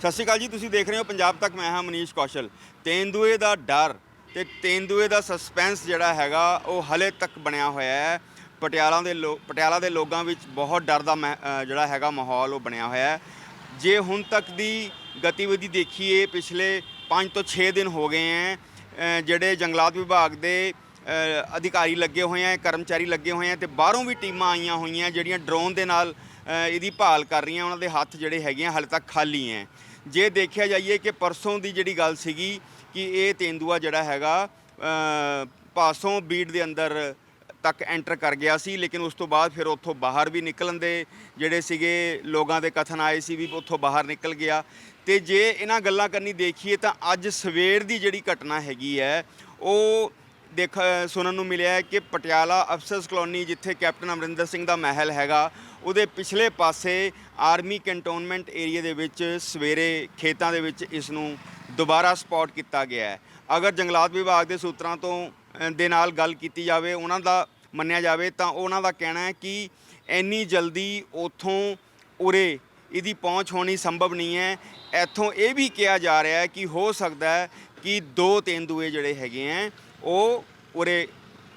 ਸਤਿ ਸ਼੍ਰੀ ਅਕਾਲ ਜੀ ਤੁਸੀਂ ਦੇਖ ਰਹੇ ਹੋ ਪੰਜਾਬ ਤੱਕ ਮੈਂ ਹਾਂ ਮਨੀਸ਼ ਕੌਸ਼ਲ। ਤੇਂਦੂਏ ਦਾ ਡਰ ਤੇ ਤੇਂਦੂਏ ਦਾ ਸਸਪੈਂਸ ਜਿਹੜਾ ਹੈਗਾ ਉਹ ਹਲੇ ਤੱਕ ਬਣਿਆ ਹੋਇਆ ਹੈ। ਪਟਿਆਲਾ ਦੇ ਲੋ ਪਟਿਆਲਾ ਦੇ ਲੋਕਾਂ ਵਿੱਚ ਬਹੁਤ ਡਰ ਦਾ ਮਹਿ- ਅ, ਜਿਹੜਾ ਹੈਗਾ ਮਾਹੌਲ ਉਹ ਬਣਿਆ ਹੋਇਆ ਹੈ। ਜੇ ਹੁਣ ਤੱਕ ਦੀ ਗਤੀਵਿਧੀ ਦੇਖੀਏ ਪਿਛਲੇ 5 ਤੋਂ 6 ਦਿਨ ਹੋ ਗਏ ਹੈ ਅ, ਜਿਹੜੇ ਜੰਗਲਾਤ ਵਿਭਾਗ ਦੇ ਅ, ਅਧਿਕਾਰੀ ਲੱਗੇ ਹੋਏ ਹੈ ਕਰਮਚਾਰੀ ਲੱਗੇ ਹੋਏ ਹੈ ਤੇ ਬਾਹਰੋਂ ਵੀ ਟੀਮਾਂ ਆਈਆਂ ਹੋਈਆਂ ਜਿਹੜੀਆਂ ਡਰੋਨ ਦੇ ਨਾਲ ਇਹਦੀ ਭਾਲ ਕਰ ਰਹੀਆਂ, ਉਹਨਾਂ ਦੇ ਹੱਥ ਜਿਹੜੇ ਹੈਗੇ ਆ, ਹਾਲੇ ਤੱਕ ਖਾਲੀ ਹੈ ਜੇ ਦੇਖਿਆ ਜਾਈਏ ਕਿ ਪਰਸੋਂ ਦੀ ਜਿਹੜੀ ਗੱਲ ਸੀਗੀ ਕਿ ਇਹ ਤੇਂਦੂਆ ਜਿਹੜਾ ਹੈਗਾ ਪਾਸੋਂ ਬੀੜ ਦੇ ਅੰਦਰ ਤੱਕ ਐਂਟਰ ਕਰ ਗਿਆ ਸੀ, ਲੇਕਿਨ ਉਸ ਤੋਂ ਬਾਅਦ ਫਿਰ ਉੱਥੋਂ ਬਾਹਰ ਵੀ ਨਿਕਲਣ ਦੇ ਜਿਹੜੇ ਸੀਗੇ, ਲੋਕਾਂ ਦੇ ਕਥਨ ਆਏ ਸੀ ਵੀ ਉੱਥੋਂ ਬਾਹਰ ਨਿਕਲ ਗਿਆ। ਤੇ ਜੇ ਇਹਨਾਂ ਗੱਲਾਂ ਕਰਨੀ ਦੇਖੀਏ ਤਾਂ ਅੱਜ ਸਵੇਰ ਦੀ ਜਿਹੜੀ ਘਟਨਾ ਹੈਗੀ ਹੈ, ਉਹ ਦੇਖ, ਸੁਣਨ ਨੂੰ ਮਿਲਿਆ ਹੈ ਕਿ ਪਟਿਆਲਾ ਅਫਸਰਸ ਕਲੋਨੀ ਜਿੱਥੇ ਕੈਪਟਨ ਅਮਰਿੰਦਰ ਸਿੰਘ ਦਾ ਮਹਿਲ ਹੈਗਾ, ਉਹਦੇ ਪਿਛਲੇ ਪਾਸੇ ਆਰਮੀ ਕੰਟੋਨਮੈਂਟ ਏਰੀਆ ਦੇ ਵਿੱਚ ਸਵੇਰੇ ਖੇਤਾਂ ਦੇ ਵਿੱਚ ਇਸ ਨੂੰ ਦੁਬਾਰਾ ਸਪੌਟ ਕੀਤਾ ਗਿਆ ਹੈ। ਅਗਰ ਜੰਗਲਾਤ ਵਿਭਾਗ ਦੇ ਸੂਤਰਾਂ ਤੋਂ ਦੇ ਨਾਲ ਗੱਲ ਕੀਤੀ ਜਾਵੇ, ਉਹਨਾਂ ਦਾ ਮੰਨਿਆ ਜਾਵੇ, ਤਾਂ ਉਹਨਾਂ ਦਾ ਕਹਿਣਾ ਹੈ ਕਿ ਇੰਨੀ ਜਲਦੀ ਉਥੋਂ ਉਰੇ ਇਹਦੀ ਪਹੁੰਚ ਹੋਣੀ ਸੰਭਵ ਨਹੀਂ ਹੈ। ਇੱਥੋਂ ਇਹ ਵੀ ਕਿਹਾ ਜਾ ਰਿਹਾ ਹੈ ਕਿ ਹੋ ਸਕਦਾ ਹੈ ਕਿ ਦੋ ਤੇਂਦੂਏ ਜਿਹੜੇ ਹੈਗੇ ਹੈ ਉਹ ਉਰੇ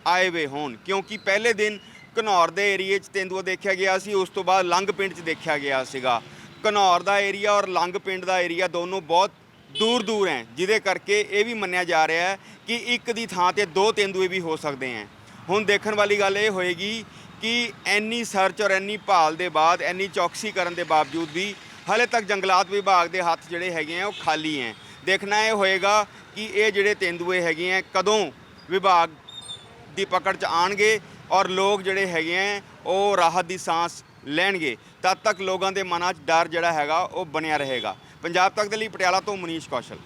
ਆਏ ਵੇ ਹੋਣ। ਕਿਉਂਕਿ ਪਹਿਲੇ ਦਿਨ ਘਨੌਰ ਦੇ ਏਰੀਏ 'ਚ ਤੇਂਦੂਆ ਦੇਖਿਆ ਗਿਆ ਸੀ, ਉਸ ਤੋਂ ਬਾਅਦ ਲੰਗ ਪਿੰਡ 'ਚ ਦੇਖਿਆ ਗਿਆ ਸੀਗਾ। ਘਨੌਰ ਦਾ ਏਰੀਆ ਔਰ ਲੰਗ ਪਿੰਡ ਦਾ ਏਰੀਆ ਦੋਨੋਂ ਬਹੁਤ ਦੂਰ ਦੂਰ ਹੈ, ਜਿਹਦੇ ਕਰਕੇ ਇਹ ਵੀ ਮੰਨਿਆ ਜਾ ਰਿਹਾ ਹੈ ਕਿ ਇੱਕ ਦੀ ਥਾਂ ਤੇ ਦੋ ਤੇਂਦੂਏ ਵੀ ਹੋ ਸਕਦੇ ਹੈ। ਹੁਣ ਦੇਖਣ ਵਾਲੀ ਗੱਲ ਇਹ ਹੋਏਗੀ ਕਿ ਐਨੀ ਸਰਚ ਔਰ ਐਨੀ ਭਾਲ ਦੇ ਬਾਅਦ ਐਨੀ ਚੌਕਸੀ ਕਰਨ ਦੇ ਬਾਵਜੂਦ ਵੀ ਹਲੇ ਤੱਕ ਜੰਗਲਾਤ ਵਿਭਾਗ ਦੇ ਹੱਥ ਜਿਹੜੇ ਹੈਗੇ ਆ, ਉਹ ਖਾਲੀ ਹੈ। ਦੇਖਣਾ ਇਹ ਹੋਏਗਾ ਕਿ ਇਹ ਜਿਹੜੇ ਤੇਂਦੂਏ ਹੈਗੇ ਆ, ਕਦੋਂ ਵਿਭਾਗ ਦੀ ਪਕੜ 'ਚ ਆਣਗੇ ਔਰ ਲੋਕ ਜਿਹੜੇ ਹੈਗੇ ਆ ਉਹ ਰਾਹਤ ਦੀ ਸਾਹ ਲੈਣਗੇ। ਤਦ ਤੱਕ ਲੋਕਾਂ ਦੇ ਮਨਾਂ 'ਚ ਡਰ ਜਿਹੜਾ ਹੈਗਾ, ਉਹ ਬਣਿਆ ਰਹੇਗਾ। ਪੰਜਾਬ ਤੱਕ ਦੇ ਲਈ ਪਟਿਆਲਾ ਤੋਂ ਮਨੀਸ਼ ਕੌਸ਼ਲ।